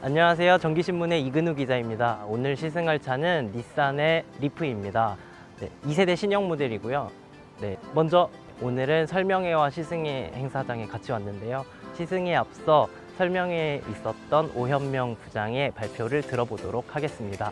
안녕하세요. 전기신문의 이근우 기자입니다. 오늘 시승할 차는 닛산의 리프입니다. 네, 2세대 신형 모델이고요. 네, 먼저 오늘은 설명회와 시승회 행사장에 같이 왔는데요. 시승에 앞서 설명회에 있었던 오현명 부장의 발표를 들어보도록 하겠습니다.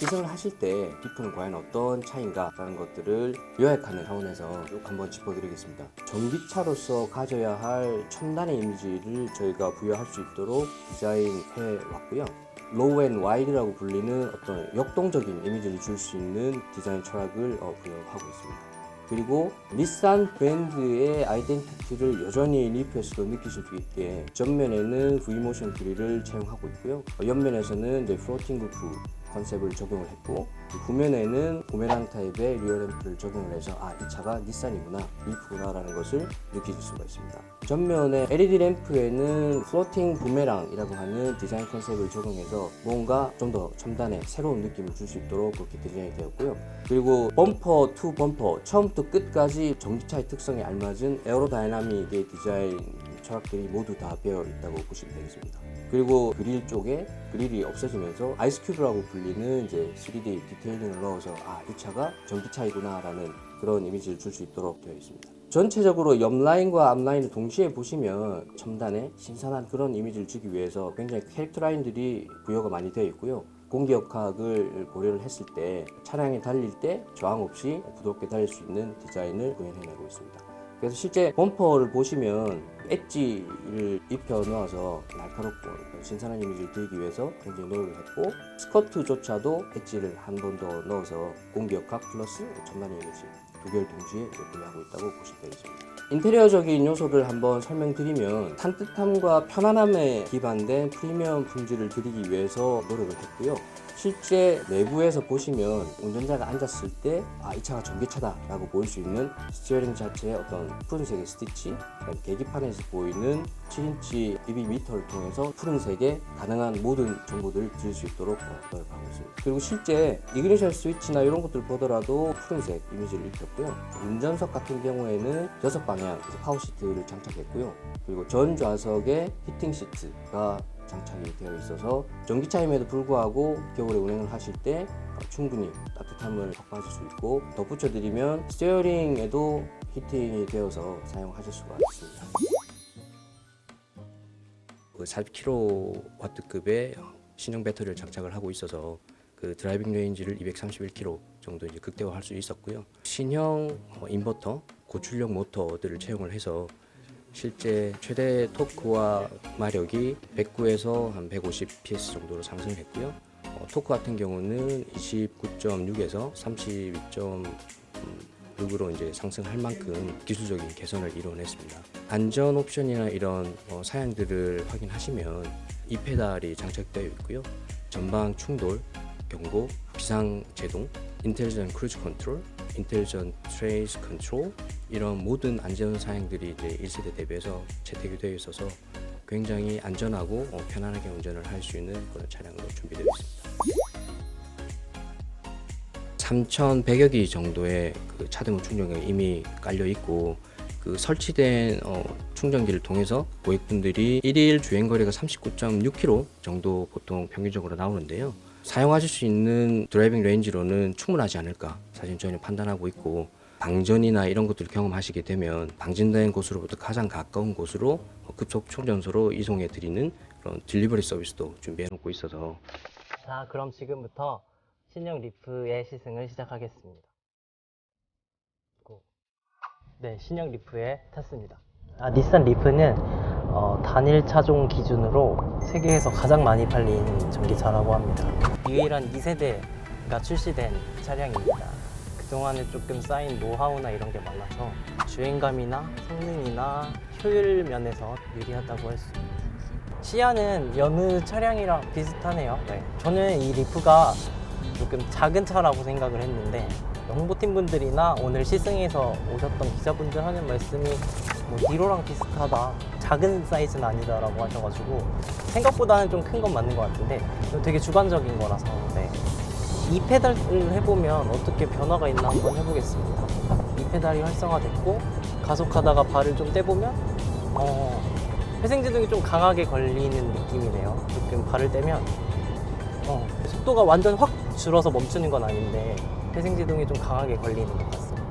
시승을 하실 때 리프는 과연 어떤 차인가 라는 것들을 요약하는 차원에서 쭉 한번 짚어드리겠습니다. 전기차로서 가져야 할 첨단의 이미지를 저희가 부여할 수 있도록 디자인해 왔고요. 로우 앤 와이드라고 불리는 어떤 역동적인 이미지를 줄 수 있는 디자인 철학을 어, 부여하고 있습니다. 그리고 닛산 브랜드의 아이덴티티를 여전히 리프에서도 느끼실 수 있게 전면에는 V모션 그릴을 채용하고 있고요. 어, 옆면에서는 이제 플로팅 루프 컨셉을 적용을 했고 그 후면에는 부메랑 타입의 리어 램프를 적용을 해서 아 이 차가 닛산이구나 리프구나 라는 것을 느끼실 수가 있습니다. 전면에 LED 램프에는 플로팅 부메랑이라고 하는 디자인 컨셉을 적용해서 뭔가 좀 더 첨단의 새로운 느낌을 줄 수 있도록 그렇게 디자인이 되었고요. 그리고 범퍼 투 범퍼 처음부터 끝까지 전기차의 특성에 알맞은 에어로다이나믹의 디자인 철학들이 모두 다 배어 있다고 보시면 되겠습니다. 그리고 그릴 쪽에 그릴이 없어지면서 아이스큐브라고 불리는 이제 3D 디테일링을 넣어서 아 이 차가 전기차이구나라는 그런 이미지를 줄 수 있도록 되어 있습니다. 전체적으로 옆 라인과 앞 라인을 동시에 보시면 첨단의 신선한 그런 이미지를 주기 위해서 굉장히 캐릭터 라인들이 부여가 많이 되어 있고요. 공기 역학을 고려를 했을 때 차량에 달릴 때 저항 없이 부드럽게 달릴 수 있는 디자인을 구현해내고 있습니다. 그래서 실제 범퍼를 보시면 엣지를 입혀 넣어서 날카롭고 신선한 이미지를 드리기 위해서 굉장히 노력을 했고 스커트조차도 엣지를 한 번 더 넣어서 공기역학 플러스 첨단의 이미지 두 개를 동시에 구현하고 있다고 보시면 되겠습니다. 인테리어적인 요소를 한번 설명드리면 산뜻함과 편안함에 기반된 프리미엄 품질을 드리기 위해서 노력을 했고요. 실제 내부에서 보시면 운전자가 앉았을 때 아 이 차가 전기차다 라고 보일 수 있는 스티어링 자체의 어떤 푸른색의 스티치, 계기판에서 보이는 7인치 BB 미터를 통해서 푸른색의 가능한 모든 정보들을 드릴 수 있도록 어, 노력하고 있습니다. 그리고 실제 이그니션 스위치나 이런 것들 보더라도 푸른색 이미지를 입혔고요. 운전석 같은 경우에는 여섯 방향 파워 시트를 장착했고요. 그리고 전 좌석에 히팅 시트가 장착이 되어 있어서 전기차임에도 불구하고 겨울에 운행을 하실 때 어, 충분히 따뜻함을 확보하실 수 있고 덧붙여 드리면 스티어링에도 히팅이 되어서 사용하실 수가 있습니다. 그 40kW급의 신형 배터리를 장착을 하고 있어서 그 드라이빙 레인지를 231km 정도 이제 극대화할 수 있었고요. 신형 어, 인버터, 고출력 모터들을 채용을 해서 실제 최대 토크와 마력이 109에서 한 150 PS 정도로 상승했고요. 어, 토크 같은 경우는 29.6에서 32.6으로 이제 상승할 만큼 기술적인 개선을 이뤄냈습니다. 안전 옵션이나 이런 어, 사양들을 확인하시면 이 페달이 장착되어 있고요. 전방 충돌, 경고, 비상 제동, 인텔리전 크루즈 컨트롤, 인텔리전 트레이스 컨트롤 이런 모든 안전 사양들이 이제 1세대 대비해서 채택이 되어 있어서 굉장히 안전하고 어, 편안하게 운전을 할 수 있는 그런 차량으로 준비되어 있습니다. 3,100여 기 정도의 그 차등후 충전기가 이미 깔려 있고 그 설치된 어, 충전기를 통해서 고객분들이 1일 주행 거리가 39.6km 정도 보통 평균적으로 나오는데요. 사용하실 수 있는 드라이빙 레인지로는 충분하지 않을까 사실 저희는 판단하고 있고 방전이나 이런 것들을 경험하시게 되면 방진된 곳으로부터 가장 가까운 곳으로 급속 충전소로 이송해 드리는 그런 딜리버리 서비스도 준비해 놓고 있어서 자, 그럼 지금부터 신형 리프의 시승을 시작하겠습니다. 고. 네, 신형 리프에 탔습니다. 아, 닛산 리프는 어, 단일 차종 기준으로 세계에서 가장 많이 팔린 전기차라고 합니다. 유일한 2세대가 출시된 차량입니다. 그동안에 조금 쌓인 노하우나 이런 게 많아서 주행감이나 성능이나 효율 면에서 유리하다고 할 수 있습니다. 시야는 여느 차량이랑 비슷하네요. 네. 저는 이 리프가 조금 작은 차라고 생각을 했는데 홍보팀 분들이나 오늘 시승에서 오셨던 기자분들 하는 말씀이 뭐 니로랑 비슷하다. 작은 사이즈는 아니다라고 하셔가지고 생각보다는 좀 큰 건 맞는 것 같은데 되게 주관적인 거라서 네. 이 페달을 해보면 어떻게 변화가 있나 한번 해보겠습니다. 이 페달이 활성화됐고 가속하다가 발을 좀 떼보면 어, 회생제동이 좀 강하게 걸리는 느낌이네요. 조금 발을 떼면 어, 속도가 완전 확 줄어서 멈추는 건 아닌데 회생제동이 좀 강하게 걸리는 것 같습니다.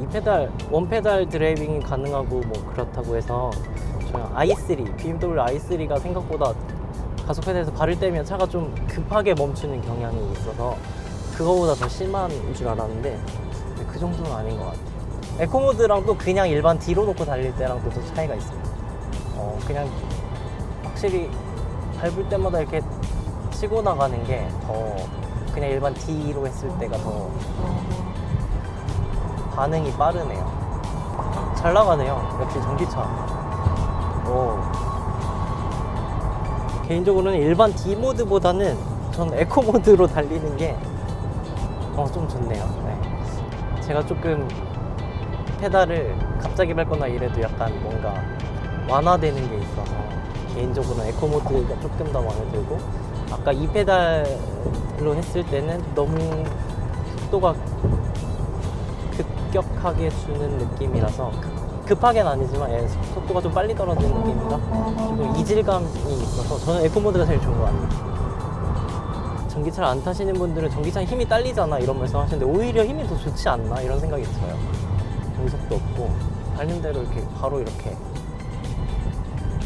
이 페달 원 페달 드라이빙이 가능하고 뭐 그렇다고 해서 저는 i3 BMW i3가 생각보다 가속 페달에서 발을 떼면 차가 좀 급하게 멈추는 경향이 있어서 그거보다 더 심한 줄 알았는데 그 정도는 아닌 것 같아요. 에코모드랑 또 그냥 일반 D로 놓고 달릴 때랑 또, 또 차이가 있습니다. 어, 그냥 확실히 밟을 때마다 이렇게 치고 나가는 게 더 그냥 일반 D로 했을 때가 더 반응이 빠르네요. 잘 나가네요. 역시 전기차. 오. 개인적으로는 일반 D 모드보다는 전 에코 모드로 달리는 게 어, 좀 좋네요. 네. 제가 조금 페달을 갑자기 밟거나 이래도 약간 뭔가 완화되는 게 있어서 개인적으로는 에코 모드가 조금 더 마음에 들고 아까 이 페달로 했을 때는 너무 속도가 급격하게 주는 느낌이라서 급- 급하게는 아니지만 예, 속도가 좀 빨리 떨어지는 느낌이라 조금 이질감이 있어서 저는 에코 모드가 제일 좋은 것 같아요. 전기차를 안 타시는 분들은 전기차 힘이 딸리잖아 이런 말씀 하시는데 오히려 힘이 더 좋지 않나 이런 생각이 들어요. 공속도 없고 밟는 대로 이렇게 바로 이렇게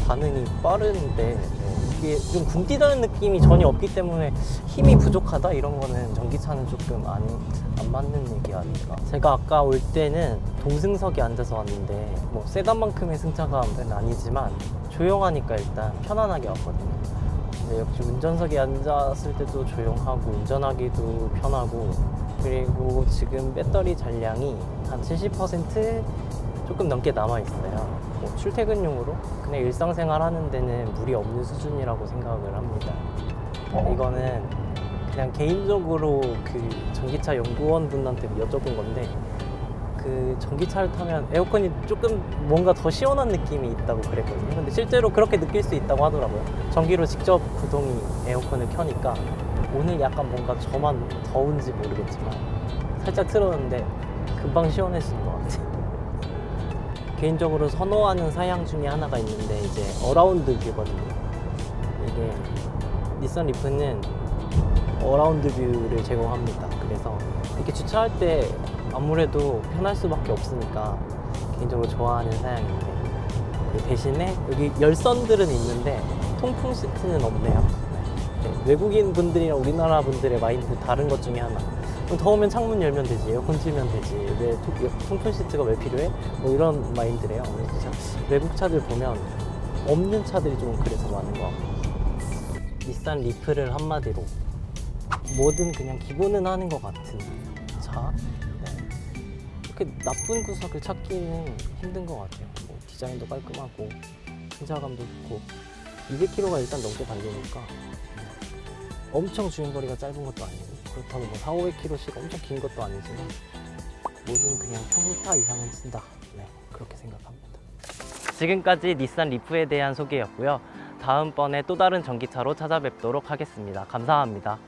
반응이 빠른데 네, 이게 좀 굼뛰다는 느낌이 전혀 없기 때문에 힘이 부족하다? 이런 거는 전기차는 조금 안, 안 맞는 얘기 아닌가. 제가 아까 올 때는 동승석에 앉아서 왔는데 뭐 세단만큼의 승차감은 아니지만 조용하니까 일단 편안하게 왔거든요. 근데 역시 운전석에 앉았을 때도 조용하고 운전하기도 편하고 그리고 지금 배터리 잔량이 한 70% 조금 넘게 남아 있어요. 뭐 출퇴근용으로 그냥 일상생활 하는 데는 무리 없는 수준이라고 생각을 합니다. 이거는 그냥 개인적으로 그 전기차 연구원 분한테 여쭤본 건데 그 전기차를 타면 에어컨이 조금 뭔가 더 시원한 느낌이 있다고 그랬거든요. 근데 실제로 그렇게 느낄 수 있다고 하더라고요. 전기로 직접 구동이 에어컨을 켜니까 오늘 약간 뭔가 저만 더운지 모르겠지만 살짝 틀었는데 금방 시원해지는 것 같아요. 개인적으로 선호하는 사양 중에 하나가 있는데 이제 어라운드 뷰거든요. 이게 닛산 리프는 어라운드 뷰를 제공합니다. 그래서 이렇게 주차할 때 아무래도 편할 수밖에 없으니까 개인적으로 좋아하는 사양인데 그 대신에 여기 열선들은 있는데 통풍 시트는 없네요. 네, 외국인 분들이랑 우리나라 분들의 마인드 다른 것 중에 하나. 더우면 창문 열면 되지, 에어컨 틀면 되지, 왜 통- 통풍 시트가 왜 필요해? 뭐 이런 마인드래요. 그래서 외국 차들 보면 없는 차들이 좀 그래서 많은 것 같고. 닛산 리프를 한마디로 뭐든 그냥 기본은 하는 것 같은 차. 네. 그렇게 나쁜 구석을 찾기는 힘든 것 같아요. 뭐 디자인도 깔끔하고 승차감도 좋고 200km가 일단 넘게 달리니까 엄청 주행거리가 짧은 것도 아니고 그렇다고 뭐 4, 500km씩 엄청 긴 것도 아니지만 뭐든 그냥 평타 이상은 친다. 네, 그렇게 생각합니다. 지금까지 닛산 리프에 대한 소개였고요. 다음번에 또 다른 전기차로 찾아뵙도록 하겠습니다. 감사합니다.